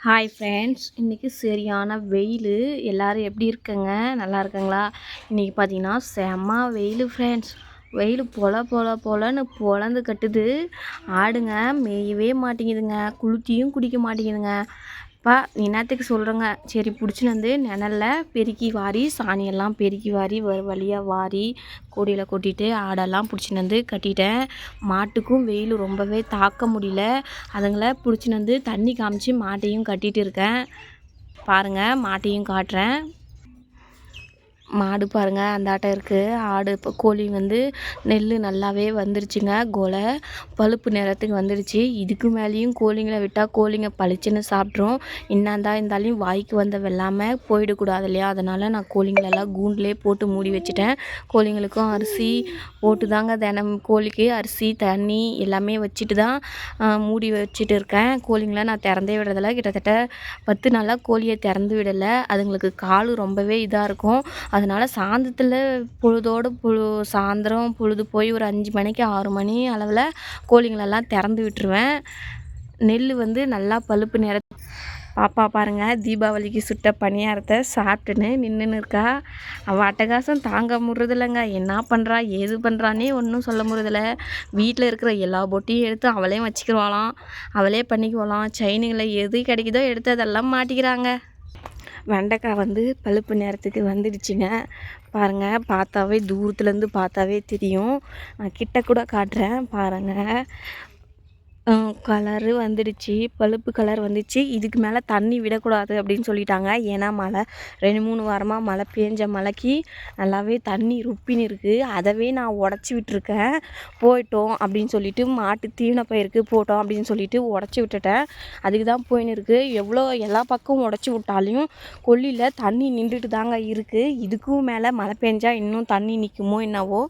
Hi friends இன்றைக்கி சரியான வெயில். எல்லோரும் எப்படி இருக்கங்க? நல்லா இருக்கங்களா? இன்றைக்கி பார்த்தீங்கன்னா செம்ம வெயில் ஃப்ரெண்ட்ஸ் வெயில் பொல பொல பொலன்னு பொழந்து கட்டுது. ஆடுங்க மேயவே மாட்டேங்குதுங்க. குளுத்தியும் குடிக்க மாட்டேங்குதுங்க. அப்பா என்னத்துக்கு சொல்கிறேங்க சரி பிடிச்சின்னு வந்து நிழலில் பெருக்கி வாரி சாணியெல்லாம் பெருக்கி வாரி ஒரு வழியாக வாரி கொடியில் கொட்டிட்டு ஆடெல்லாம் பிடிச்சின்னு வந்து கட்டிட்டேன். மாட்டுக்கும் வெயில் ரொம்பவே தாக்க முடியல. அதுங்களை பிடிச்சின்னு வந்து தண்ணி காமிச்சு மாட்டையும் கட்டிகிட்டு இருக்கேன். பாருங்கள் மாட்டையும் காட்டுறேன். மாடு பாருங்கள் அந்தாட்டம் இருக்குது ஆடு இப்போ கோழி வந்து நெல் நல்லாவே வந்துருச்சுங்க கொலை. பழுப்பு நிறத்துக்கு வந்துருச்சு. இதுக்கு மேலேயும் கோழிங்களை விட்டால் கோழிங்க பளிச்சுன்னு சாப்பிட்ரும். இன்னாந்தா இருந்தாலும் வாய்க்கு வந்த வெள்ளாமல் போயிடக்கூடாது இல்லையா? அதனால் நான் கோழிங்களெல்லாம் கூண்டிலே போட்டு மூடி வச்சுட்டேன். கோழிங்களுக்கும் அரிசி போட்டு தாங்க தினம் கோழிக்கு. அரிசி தண்ணி எல்லாமே வச்சுட்டு தான் மூடி வச்சுட்டு இருக்கேன். கோழிங்களை நான் திறந்தே விடுறதில்ல. கிட்டத்தட்ட பத்து நாளாக கோழியை திறந்து விடலை. அதுங்களுக்கு கால் ரொம்பவே இதாக இருக்கும். அதனால் சாயந்தரத்தில் பொழுதோடு பொழு சாயந்தரம் பொழுது போய் ஒரு அஞ்சு மணிக்கு ஆறு மணி அளவில் கோழிங்களெல்லாம் திறந்து விட்டுருவேன். நெல் வந்து நல்லா பழுப்பு நிற பாப்பா பாருங்கள் தீபாவளிக்கு சுட்ட பணியாரத்தை சாப்பிட்டுன்னு நின்றுன்னு இருக்கா. அவள் அட்டகாசம் தாங்க முடிறதில்லைங்க. என்ன பண்ணுறா ஏது பண்ணுறான்னே ஒன்றும் சொல்ல முடிறதில்ல. வீட்டில் இருக்கிற எல்லா பொட்டியும் எடுத்து அவளே வச்சுக்கிடுவாளாம் அவளே பண்ணிக்குவாளாம். செயினுங்களை எது கிடைக்குதோ எடுத்து அதெல்லாம் மாட்டிக்கிறாங்க. வெண்டைக்காய் வந்து பழுப்பு நேரத்துக்கு வந்துடுச்சுங்க. பாருங்கள் பார்த்தாவே தூரத்துலேருந்து பார்த்தாவே தெரியும். நான் கிட்ட கூட காட்டுறேன் பாருங்கள் கலரு வந்துடுச்சு பழுப்பு கலர் வந்துச்சு. இதுக்கு மேலே தண்ணி விடக்கூடாது அப்படின்னு சொல்லிட்டாங்க. ஏன்னா மழை ரெண்டு மூணு வாரமாக மழை பேஞ்ச மழைக்கு நல்லாவே தண்ணி ருப்பின்னு இருக்குது அதவே நான் உடச்சி விட்டுருக்கேன். போயிட்டோம் அப்படின்னு சொல்லிட்டு மாட்டு தீவன பயிருக்கு போட்டோம் அப்படின்னு சொல்லிட்டு உடச்சி விட்டுட்டேன். அதுக்கு தான் போயின்னு இருக்குது எவ்வளோ எல்லா பக்கமும் உடச்சி விட்டாலையும் கொல்லியில் தண்ணி நின்றுட்டு தாங்க இருக்குது இதுக்கும் மேலே மழை பெஞ்சால் இன்னும் தண்ணி நிற்குமோ என்னவோ?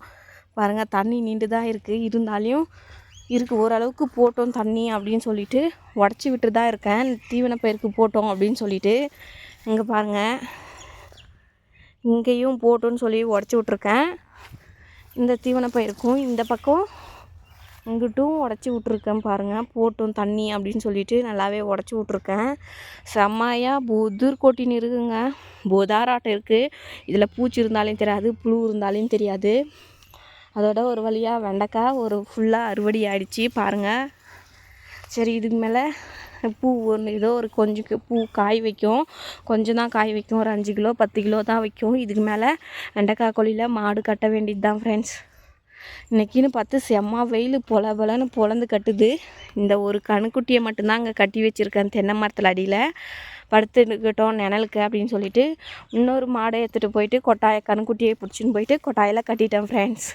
பாருங்கள் தண்ணி நின்று தான் இருக்குது இருந்தாலையும் இருக்குது ஓரளவுக்கு போட்டோம் தண்ணி அப்படின்னு சொல்லிட்டு உடச்சி விட்டு தான் இருக்கேன். தீவன பயிருக்கு போட்டோம் அப்படின்னு சொல்லிட்டு. இங்கே பாருங்கள் இங்கேயும் போட்டோன்னு சொல்லி உடச்சி விட்ருக்கேன் இந்த தீவன பயிருக்கும் இந்த பக்கம் இங்கிட்டும் உடச்சி விட்ருக்கேன் பாருங்கள் போட்டும் தண்ணி அப்படின்னு சொல்லிட்டு நல்லாவே உடச்சி விட்ருக்கேன் செம்மையாக புதிர் கொட்டின்னு இருக்குங்க. போதாராட்டம் இருக்குது இதில் பூச்சி இருந்தாலும் தெரியாது புழு இருந்தாலும் தெரியாது. அதோட ஒரு வழியாக வெண்டைக்காய் ஒரு ஃபுல்லாக அறுவடை ஆகிடுச்சி பாருங்கள் சரி இதுக்கு மேலே பூ ஒன்று ஏதோ ஒரு கொஞ்சம் பூ காய் வைக்கும். கொஞ்சம் தான் காய் வைக்கும். ஒரு அஞ்சு கிலோ பத்து கிலோ தான் வைக்கும். இதுக்கு மேலே வெண்டைக்காய் கொல்லியில் மாடு கட்ட வேண்டியது தான் ஃப்ரெண்ட்ஸ் இன்றைக்கின்னு பார்த்து செம்ம வெயில் பொல பொலன்னு பொழந்து கட்டுது. இந்த ஒரு கணுக்குட்டியை மட்டும்தான் அங்கே கட்டி வச்சுருக்கேன் தென்னை மரத்தில் அடியில். படுத்துக்கிட்டோம் நிழலுக்கு அப்படின்னு சொல்லிட்டு இன்னொரு மாடை எடுத்துகிட்டு போயிட்டு கொட்டாயை கணுக்குட்டியை பிடிச்சின்னு போயிட்டு கொட்டாயில் கட்டிட்டேன் ஃப்ரெண்ட்ஸ்